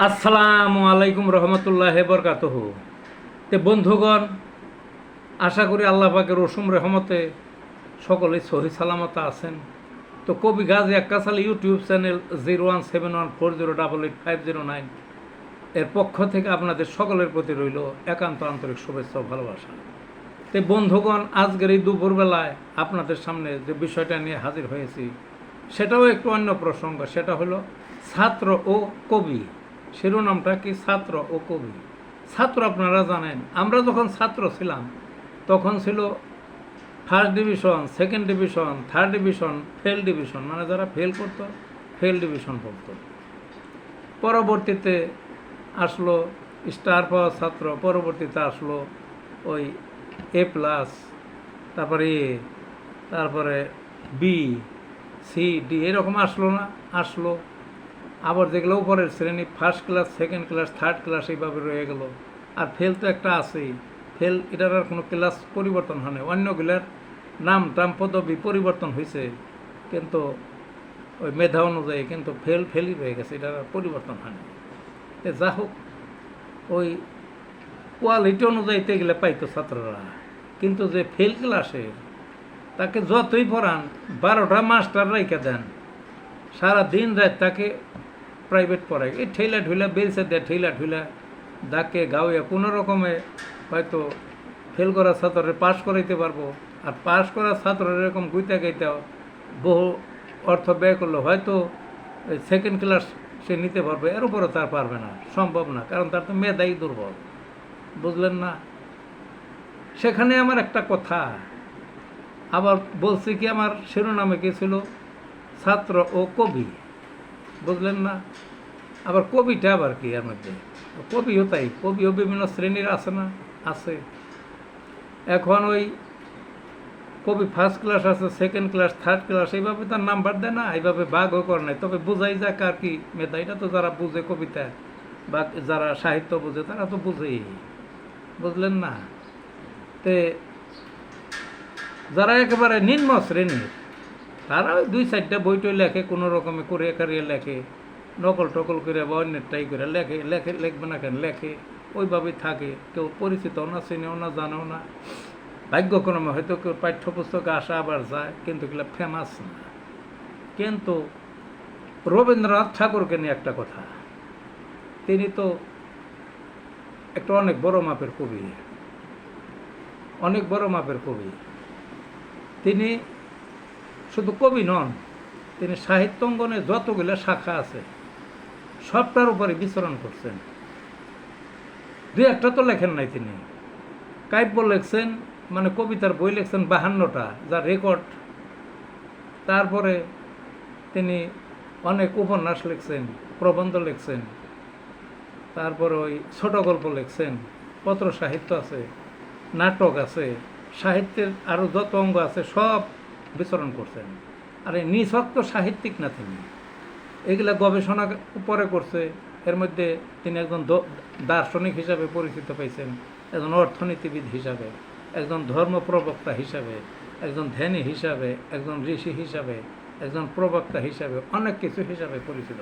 আসসালামু আলাইকুম রহমতুল্লাহ বরকাতহ। তে বন্ধুগণ, আশা করি আল্লাহ পাকের রসুম রহমতে সকলে সহি সালামত আছেন। তো কবি Gazi Akkasal YouTube channel zero one seven one four zero double eight five zero nine এর পক্ষ থেকে আপনাদের সকলের প্রতি রইল একান্ত আন্তরিক শুভেচ্ছা ও ভালোবাসা। তে বন্ধুগণ, আজকের এই দুপুরবেলায় আপনাদের সামনে যে বিষয়টা নিয়ে হাজির হয়েছি, সেটাও একটু অন্য প্রসঙ্গ, সেটা হলো ছাত্র ও কবি। শিরোনামটা কি ছাত্র ও কবি? ছাত্র আপনারা জানেন, আমরা যখন ছাত্র ছিলাম, তখন ছিল first division second division third division fail division মানে যারা ফেল করতো ফেল ডিভিশন পড়তো পরবর্তীতে আসলো স্টার পাওয়া ছাত্র, পরবর্তীতে আসলো ওই এ প্লাস তারপরে এ তারপরে বি সি ডি এরকম আসলো না, আসলো আবার যেগুলো উপরের শ্রেণি first class second class third class এইভাবে রয়ে গেল। আর ফেল তো একটা আছেই। ফেল এটার আর কোনো ক্লাস পরিবর্তন হয় না অন্যগুলার নাম টাম পদবি পরিবর্তন হয়েছে কিন্তু ওই মেধা অনুযায়ী কিন্তু ফেল ফেলই রয়ে গেছে। এটার আর পরিবর্তন হয় না যা হোক, ওই কোয়ালিটি অনুযায়ী এগুলো পাইতো ছাত্ররা। কিন্তু যে ফেল ক্লাসে তাকে যতই পড়ান, বারোটা মাস্টার রেখে দেন। সারা দিন রাত তাকে প্রাইভেট পড়ায়। এই ঠেলা ঠুলা বেরিয়ে দেয় ঠেলা ঠুলা ডাকে গাওয়া কোনো রকমে হয়তো ফেল করা ছাত্রের পাশ করাইতে পারব। আর পাশ করা ছাত্র এরকম গুইতে গাইতে বহু অর্থ ব্যয় করল, হয়তো সেকেন্ড ক্লাস সে নিতে পারবে, এর উপরও তার পারবে না, সম্ভব না, কারণ তার তো মেধাই দুর্বল। বুঝলেন না? সেখানে আমার একটা কথা, আবার বলছি কি আমার শিরোনামে কি ছিল? ছাত্র ও কবি। বুঝলেন না? আবার কবিটা আবার কি এর মধ্যে? কবিও তাই, কবিও বিভিন্ন শ্রেণির আছে না? আছে। এখন ওই কবি ফার্স্ট ক্লাস আছে সেকেন্ড ক্লাস থার্ড ক্লাস এইভাবে তার নাম্বার দেয় না, এইভাবে বাঘও করে নাই। তবে বোঝাই যায় কার কি মেধা। এটা তো যারা বুঝে কবিতা বা যারা সাহিত্য বুঝে, তারা তো বুঝেই। বুঝলেন না? তে যারা একেবারে নিম্ন শ্রেণির তারা ওই দুই চারটা বইটই লেখে, কোনো রকমে করে কারিয়ে লেখে, নকল টকল করে বা অন্যটাই করে লেখে লেখে, লেখবে না কেন? লেখে, ওইভাবেই থাকে। কেউ পরিচিত না, চিনেও না, জানেও না। ভাগ্যক্রমে হয়তো কেউ পাঠ্যপুস্তকে আসা আবার যায়, কিন্তু এগুলো ফেমাস না। কিন্তু রবীন্দ্রনাথ ঠাকুরকে নিয়ে একটা কথা। তিনি তো একটা অনেক বড় মাপের কবি। অনেক বড় মাপের কবি। তিনি শুধু কবি নন, তিনি সাহিত্যাঙ্গনে যতগুলো শাখা আছে, সবটার উপরে বিচরণ করছেন। দুই একটা তো লেখেন নাই তিনি। কাব্য লেখছেন মানে কবিতার বই লেখছেন বাহান্নটা, যার রেকর্ড। তারপরে তিনি অনেক উপন্যাস লিখছেন, প্রবন্ধ লিখছেন। তারপরে ওই ছোট গল্প লিখছেন, পত্র সাহিত্য আছে, নাটক আছে, সাহিত্যের আরও যত অঙ্গ আছে, সব বিচরণ করছেন। আর এই নিঃশক্ত সাহিত্যিক না তিনি? এগুলা গবেষণা পরে করছে, এর মধ্যে তিনি একজন দার্শনিক হিসাবে পরিচিত পাইছেন, একজন অর্থনীতিবিদ হিসাবে, একজন ধর্ম প্রবক্তা হিসাবে, একজন ধ্যানী হিসাবে, একজন ঋষি হিসাবে, একজন প্রবক্তা হিসাবে, অনেক কিছু হিসাবে পরিচিত।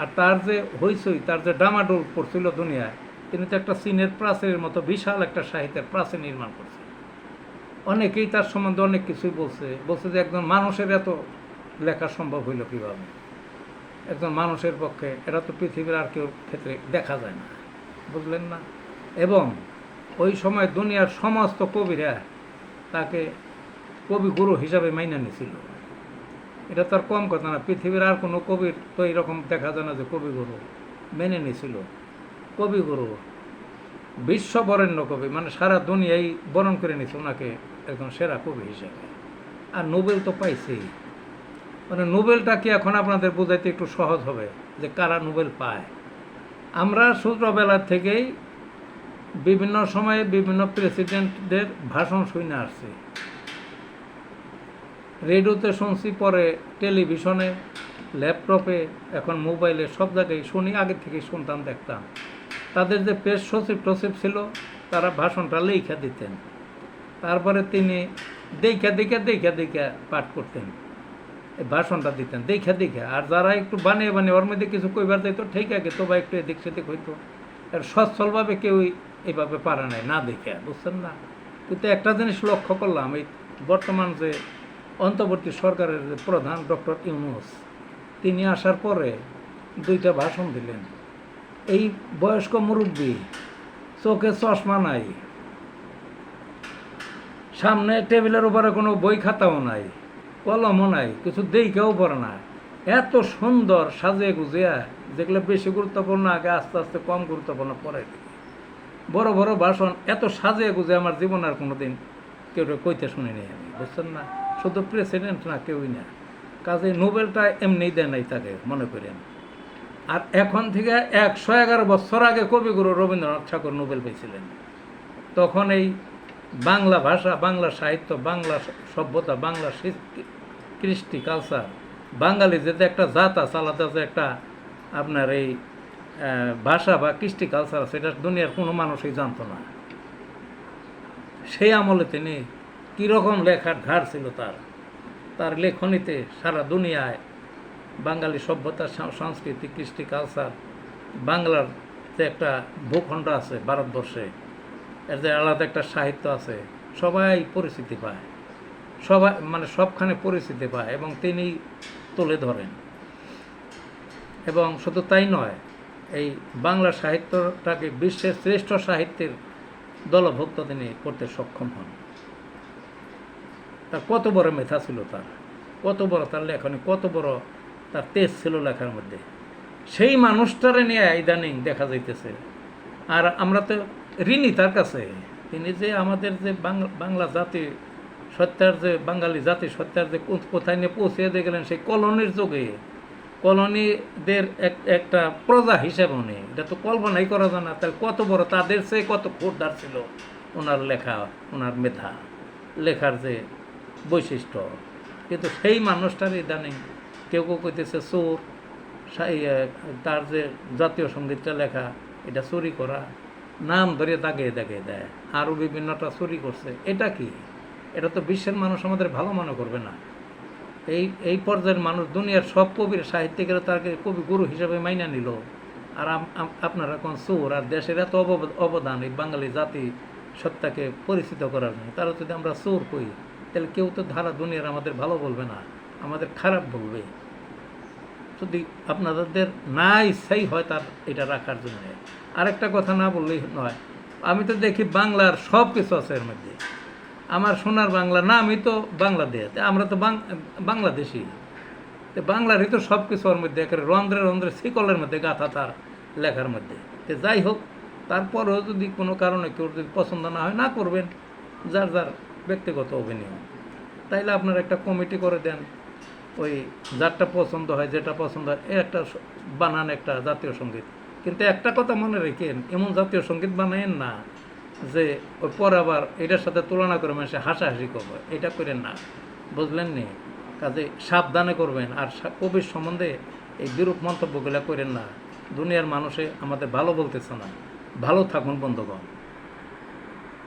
আর তার যে হইচই, তার যে ডামাডোল পড়ছিল দুনিয়ায়, তিনি তো একটা চীনের প্রাচীরের মতো বিশাল একটা সাহিত্যের প্রাচীর নির্মাণ করছে অনেকেই তার সম্বন্ধে অনেক কিছুই বলছে। বলছে যে একজন মানুষের এত লেখা সম্ভব হইল কীভাবে? একজন মানুষের পক্ষে এটা তো পৃথিবীর আর কেউ ক্ষেত্রে দেখা যায় না, বুঝলেন না? এবং ওই সময় দুনিয়ার সমস্ত কবিরা তাকে কবিগুরু হিসাবে মাইনা নিয়েছিল এটা তার কম কথা না, পৃথিবীর আর কোনো কবির তো এরকম দেখা যায় না যে কবিগুরু মেনে নিয়েছিল কবিগুরু বিশ্ব বরেণ্য কবি মানে সারা দুনিয়ায় বরণ করে নিয়েছে ওনাকে। একজন সেরা কবি হিসেবে। আর নোবেল তো পাইছেই। মানে নোবেলটা কি এখন আপনাদের বোঝাইতে একটু সহজ হবে যে কারা নোবেল পায়? আমরা ছোটবেলার থেকেই বিভিন্ন সময়ে বিভিন্ন প্রেসিডেন্টদের ভাষণ শুনে আসছি। রেডিওতে শুনছি, পরে টেলিভিশনে, ল্যাপটপে, এখন মোবাইলে সব জায়গায় শুনি, আগে থেকেই শুনতাম, দেখতাম। তাদের যে পেশ সচিব টসিব ছিল, তারা ভাষণটা লেখা দিতেন। তারপরে তিনি দেখা দেখা দেখা দেখা পাঠ করতেন। এই ভাষণটা দিতেন দেখা দেখে আর যারা একটু বানিয়ে বানিয়ে, ওর মধ্যে কিছু কইবার যাইতো, ঠিক আছে তো বা একটু এদিক সেদিক হইতো। আর সচ্ছলভাবে কেউই এইভাবে পারে নাই, না দেখে বুঝছেন না? কিন্তু একটা জিনিস লক্ষ্য করলাম, এই বর্তমান যে অন্তর্বর্তী সরকারের যে প্রধান ডক্টর ইউনুস, তিনি আসার পরে দুইটা ভাষণ দিলেন। এই বয়স্ক মুরব্বী, চোখে চশমা নাই সামনে টেবিলের উপরে কোনো বই খাতাও নাই, কলমও নাই, কিছু দেখেও পড়ে না। এত সুন্দর সাজিয়ে গুজিয়া যেগুলো বেশি গুরুত্বপূর্ণ, আগে আস্তে আস্তে কম গুরুত্বপূর্ণ পরে বড় বড় ভাষণ, এত সাজে গুজে আমার জীবন আর কোনো দিন কেউ কইতে শুনিনি আমি বুঝছেন না? শুধু প্রেসিডেন্ট না, কেউই না। কাজে নোবেলটা এমনি দেয় নাই তাকে, মনে করেন। আর এখন থেকে একশো এগারো বছর আগে কবিগুরু রবীন্দ্রনাথ ঠাকুর নোবেল পেয়েছিলেন। তখন এই বাংলা ভাষা, বাংলা সাহিত্য, বাংলা সভ্যতা, বাংলা কৃষ্টি কালচার বাঙালি যে একটা জাত আছে, আলাদা যে একটা আপনার এই ভাষা বা কৃষ্টি কালচার আছে, এটা দুনিয়ার কোনো মানুষই জানতো না। সেই আমলে তিনি কীরকম লেখার ধার ছিল তার? তার লেখনীতে সারা দুনিয়ায় বাঙালি সভ্যতা সংস্কৃতি, কৃষ্টি কালচার বাংলার যে একটা ভূখণ্ড আছে ভারতবর্ষে এর যে আলাদা একটা সাহিত্য আছে, সবাই পরিচিতি পায়। সবাই মানে সবখানে পরিচিতি পায় এবং তিনি তুলে ধরেন। এবং শুধু তাই নয়, এই বাংলা সাহিত্যটাকে বিশ্বের শ্রেষ্ঠ সাহিত্যের দলভুক্ত তিনি করতে সক্ষম হন। তার কত বড় মেধা ছিল তার, কত বড় তার লেখনী, কত বড় তার তেজ ছিল লেখার মধ্যে। সেই মানুষটারে নিয়ে ইদানিং দেখা যাইতেছে। আর আমরা তো ঋণী তার কাছে। তিনি যে আমাদের যে বাংলা জাতি সত্যার যে বাঙালি জাতি সত্যার যে কোথ- কোথায় নিয়ে পৌঁছে দিয়ে গেলেন সেই কলোনির যুগে। কলোনিদের এক একটা প্রজা হিসেবে উনি। এটা তো কল্পনাই করা যায় না। তাহলে কত বড় তাদের চেয়ে কত খোরদার ছিল ওনার লেখা ওনার মেধা লেখার যে বৈশিষ্ট্য। কিন্তু সেই মানুষটার ইদানিং কেউ কেউ কইতেছে চোর ইয়ে, তার যে জাতীয় সঙ্গীতটা লেখা এটা চুরি করা নাম ধরে দাগে দাগে দেয়। আরও বিভিন্নটা চুরি করছে। এটা কি? এটা তো বিশ্বের মানুষ আমাদের ভালো মনে করবে না। এই এই পর্যায়ের মানুষ দুনিয়ার সব কবির সাহিত্যিকেরা তাকে কবি গুরু হিসেবে মাইনা নিল। আর আপনারা কোন চোর আর দেশের এত অব- অবদান এই বাঙালি জাতি সত্তাকে পরিচিত করার জন্য তারা যদি আমরা চোর কই, তাহলে কেউ তো ধারা দুনিয়ার আমাদের ভালো বলবে না, আমাদের খারাপ বলবে। যদি আপনাদের না ইচ্ছাই হয় তার এটা রাখার জন্য। আরেকটা কথা না বললেই নয়, আমি তো দেখি বাংলার সব কিছু আছে এর মধ্যে। আমার সোনার বাংলা না, আমি তো বাংলাদেশ আমরা তো বাংলাদেশি। তো বাংলারই তো সব কিছু ওর মধ্যে, একেবারে রন্ধ্রে রন্ধ্রে শিকলের মধ্যে, গাথা তার লেখার মধ্যে। তো যাই হোক, তারপরেও যদি কোনো কারণে কেউ যদি পছন্দ না হয়, না করবেন, যার যার ব্যক্তিগত অভিনয়। তাইলে আপনার একটা কমিটি করে দেন। ওই যারটা পছন্দ হয়, যেটা পছন্দ হয় একটা বানান একটা জাতীয় সংগীত। কিন্তু একটা কথা মনে রেখেন, এমন জাতীয় সংগীত বানায়েন না যে ওই পরে আবার এটার সাথে তুলনা করে মানুষে হাসাহাসি করবে। এটা করেন না। বুঝলেন নি? কাজে সাবধানে করবেন। আর সা- কবির সম্বন্ধে এই বিরূপ মন্তব্যগুলো করেন না। দুনিয়ার মানুষে আমাদের ভালো বলতেছে না। ভালো থাকুন, বন্ধুগণ।